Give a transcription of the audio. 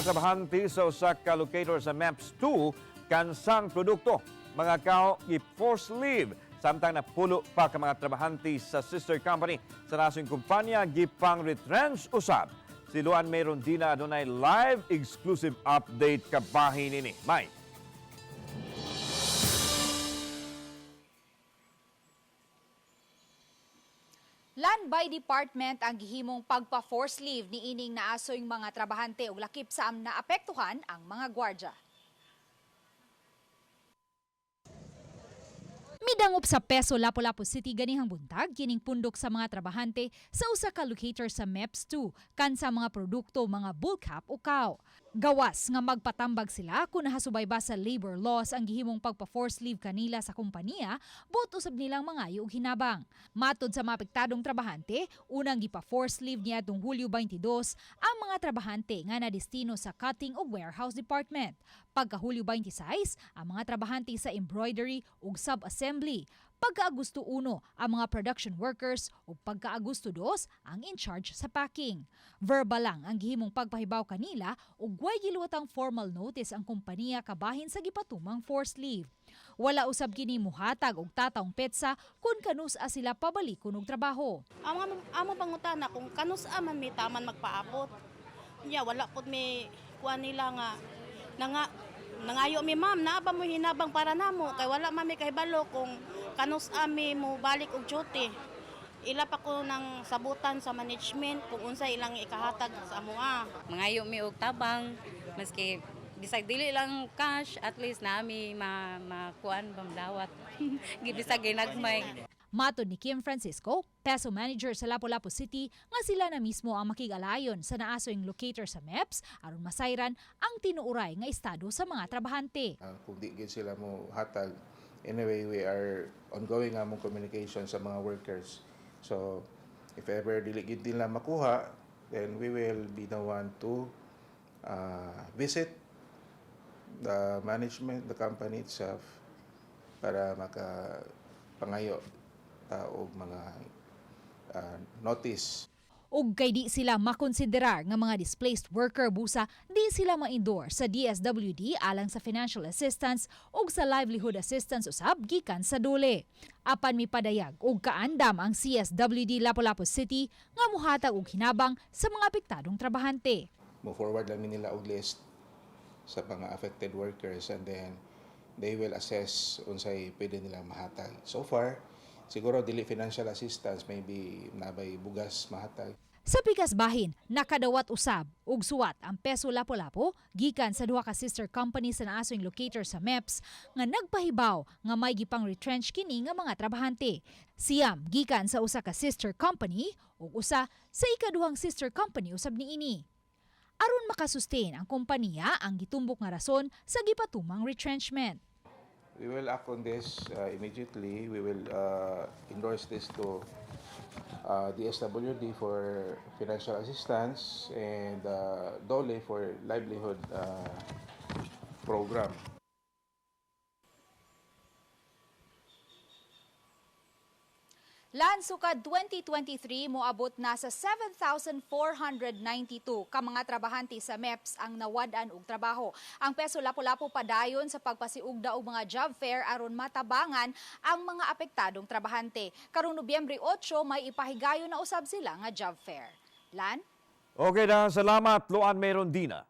mga trabahante sa usa ka locator sa MEPS 2 kansang produkto mga kao i-force leave samtang napulo pa ka mga trabahante sa sister company sa nasong kumpanya gipang retrench usab. Si Luan Mayron Dina adunay live exclusive update kabahin ini. May Land by Department ang gihimong pagpa-force leave ni ining naasoy mga trabahante ug lakip sa am naapektuhan ang mga gwardya. Midangop sa peso Lapu-Lapu City ganihang buntag kining pundok sa mga trabahante sa usa ka locator sa MEPS 2 kan sa mga produkto mga bulk cap o kaw. Gawas nga magpatambag sila kung nahasubay ba sa labor laws ang gihimong pagpa-force leave kanila sa kompanya, but usab nilang mangayo og hinabang. Matod sa mapektadong trabahante, unang gipa-force leave niya tung Hulyo 22 ang mga trabahante nga nadestino sa cutting o warehouse department. Pagka Hulyo 26, ang mga trabahante sa embroidery ug sub-assembly. Pagka-Agusto 1, ang mga production workers ug pagka-Agusto 2, ang in charge sa packing. Verbal lang ang gihimong pagpahibaw kanila ug way giluwatang formal notice ang kompanya kabahin sa gipatumang forced leave. Wala usab kini muhatag og tataong petsa kung kanusa sila pabalikon og trabaho. Amo amo pangutana kung kanus man mi taman magpaabot. Nya wala pud mi kuan nila nga nanga nangayo mi ma'am naa ba mo hinabang para namo kay wala man mi kahibalo kung kanus mi mo balik og duty. Ila pa ko ng sabutan sa management kung unsa ilang ikahatag sa amoa. mangayo mi og tabang maski bisag dili lang cash at least nami ma makuan bamdawat gibisag ginagmay Matod ni Kim Francisco, peso manager sa Lapu-Lapu City, nga sila na mismo ang makigalayon sa naasoing locator sa MEPS aron masayran ang tinuuray nga estado sa mga trabahante. Ah, kung di gid sila mo hatag anyway we are ongoing among communication sa mga workers so if ever dili gid nila makuha then we will be the one to uh, visit the management the company itself para maka pangayo ta og mga ah, notice ug kay di sila makonsiderar nga mga displaced worker busa di sila ma-endorse sa DSWD alang sa financial assistance ug sa livelihood assistance usab gikan sa dole. Apan mipadayag ug kaandam ang CSWD Lapu-Lapu City nga muhatag og hinabang sa mga apektadong trabahante. mo forward lang ni nila og list sa mga affected workers and then they will assess unsay pwede nilang mahatag. So far, siguro dili financial assistance maybe nabay bugas mahatag. Sa pikas bahin, nakadawat usab ug suwat ang peso Lapu-Lapu gikan sa duha ka sister company sa naasoing locator sa MEPS nga nagpahibaw nga may gipang retrench kini nga mga trabahante. Siyam gikan sa usa ka sister company ug usa sa ikaduhang sister company usab niini. Aron makasustain ang kompanya ang gitumbok nga rason sa gipatumang retrenchment. We will act on this uh, immediately. We will uh, endorse this to uh, DSWD for financial assistance and uh, DOLE for livelihood uh, program. Lansukad 2023 moabot na sa 7,492 ka mga trabahante sa MEPS ang nawad-an og trabaho. Ang peso lapu-lapu padayon sa pagpasiugda og mga job fair aron matabangan ang mga apektadong trabahante. Karong Nobyembre 8 may ipahigayon na usab sila nga job fair. Lan? Okay na, salamat Luan Mayron Dina.